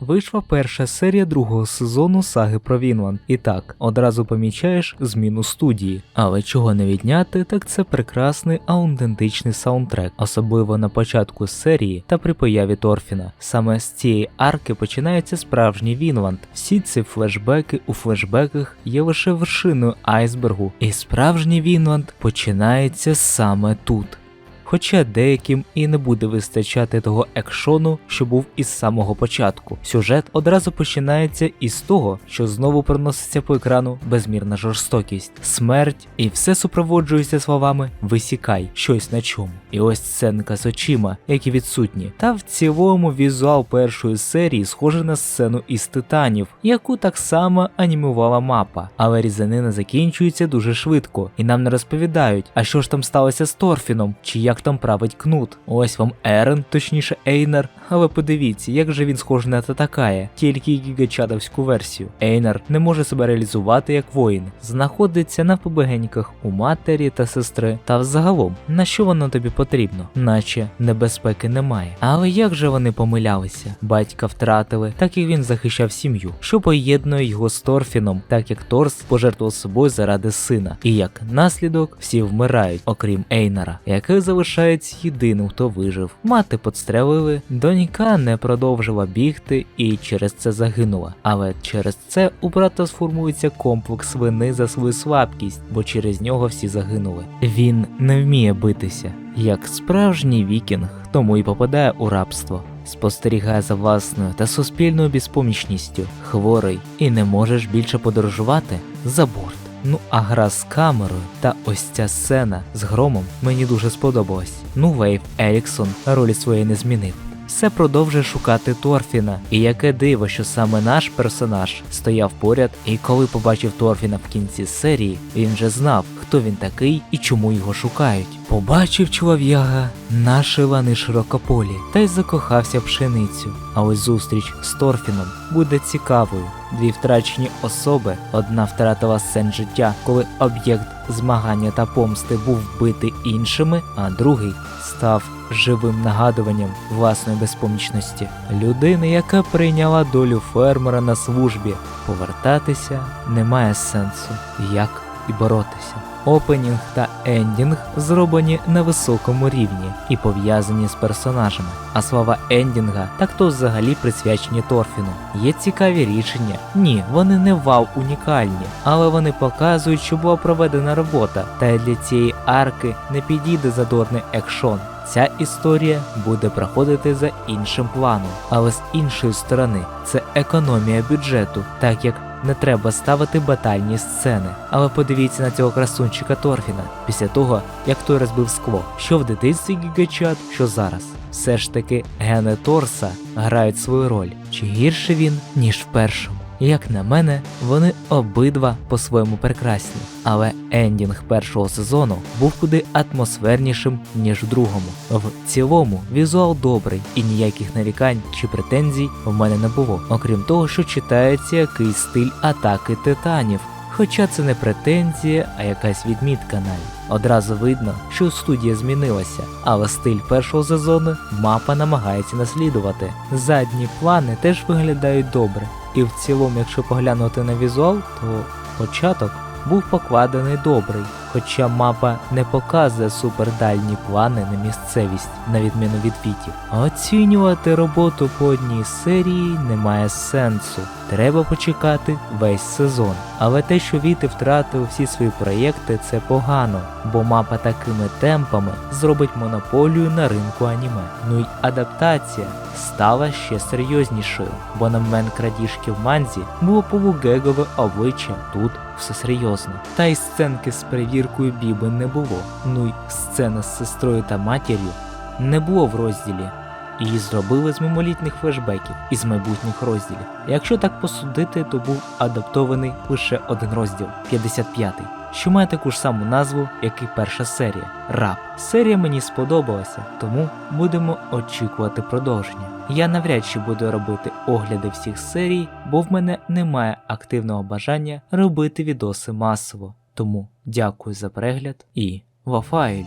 вийшла перша серія другого сезону саги про Вінланд. І так, одразу помічаєш зміну студії. Але чого не відняти, так це прекрасний аутентичний саундтрек, особливо на початку серії та при появі Торфіна. Саме з цієї арки починається справжній Вінланд. Всі ці флешбеки у флешбеках є лише вершиною айсбергу, і справжній Вінланд починається саме тут. Хоча деяким і не буде вистачати того екшону, що був із самого початку. Сюжет одразу починається із того, що знову проноситься по екрану безмірна жорстокість, смерть, і все супроводжується словами висікай щось на чому. І ось сценка з очима, які відсутні. Та в цілому візуал першої серії схожий на сцену із титанів, яку так само анімувала мапа. Але різанина закінчується дуже швидко, і нам не розповідають, а що ж там сталося з Торфіном, чи як там править кнут. Ось вам Ерен, точніше Ейнар. Але подивіться, як же він схожий на Татакая, тільки гігачадовську версію. Ейнар не може себе реалізувати як воїн, знаходиться на побегеньках у матері та сестри. Та взагалом, на що воно тобі потрібно? Наче небезпеки немає. Але як же вони помилялися? Батька втратили, так як він захищав сім'ю, що поєднує його з Торфіном, так як Торс пожертвував собою заради сина. І як наслідок всі вмирають, окрім Ейнара, який залишається єдиним, хто вижив. Мати подстрелили, донька не продовжила бігти і через це загинула. Але через це у брата сформується комплекс вини за свою слабкість, бо через нього всі загинули. Він не вміє битися, як справжній вікінг, тому і попадає у рабство. Спостерігає за власною та суспільною безпомічністю, хворий і не можеш більше подорожувати за борт. Ну а гра з камерою та ось ця сцена з громом мені дуже сподобалась. Ну Вейв Еріксон ролі своєї не змінив. Все продовжує шукати Торфіна, і яке диво, що саме наш персонаж стояв поряд, і коли побачив Торфіна в кінці серії, він вже знав, хто він такий і чому його шукають. Побачив чолов'яга наші лани широкополі та й закохався пшеницю. А ось зустріч з Торфіном буде цікавою. Дві втрачені особи, одна втратила сенс життя, коли об'єкт змагання та помсти був вбитий іншими, а другий став живим нагадуванням власної безпомічності. Людини, яка прийняла долю фермера на службі, повертатися немає сенсу, як і боротися. Опенінг та ендінг зроблені на високому рівні і пов'язані з персонажами. А слова ендінга так то взагалі присвячені Торфіну. Є цікаві рішення. Ні, вони не вау унікальні, але вони показують, що була проведена робота, та для цієї арки не підійде задорний екшон. Ця історія буде проходити за іншим планом, але з іншої сторони це економія бюджету, так як не треба ставити батальні сцени. Але подивіться на цього красунчика Торфіна після того, як той розбив скло, що в дитинстві гігачат, що зараз. Все ж таки гени Торса грають свою роль. Чи гірше він, ніж в першому? Як на мене, вони обидва по-своєму прекрасні, але ендінг першого сезону був куди атмосфернішим, ніж в другому. В цілому візуал добрий і ніяких нарікань чи претензій в мене не було, окрім того, що читається якийсь стиль атаки титанів. Хоча це не претензія, а якась відмітка навіть. Одразу видно, що студія змінилася, але стиль першого сезону мапа намагається наслідувати. Задні плани теж виглядають добре. І в цілому, якщо поглянути на візуал, то початок був покладений добрий, хоча мапа не показує супердальні плани на місцевість, на відміну від фітів. А оцінювати роботу по одній серії немає сенсу. Треба почекати весь сезон. Але те, що Віти втратив всі свої проєкти, це погано, бо мапа такими темпами зробить монополію на ринку аніме. Ну й адаптація стала ще серйознішою, бо на момент крадіжки в манзі було полугегове обличчя тут. Все серйозно. Та й сценки з перевіркою Біби не було. Ну й сцена з сестрою та матір'ю не було в розділі. Її зробили з мимолітних флешбеків із майбутніх розділів. Якщо так посудити, то був адаптований лише один розділ 55-й, що має таку ж саму назву, як і перша серія Раб. Серія мені сподобалася, тому будемо очікувати продовження. Я навряд чи буду робити огляди всіх серій, бо в мене немає активного бажання робити відоси масово. Тому дякую за перегляд і вафайль!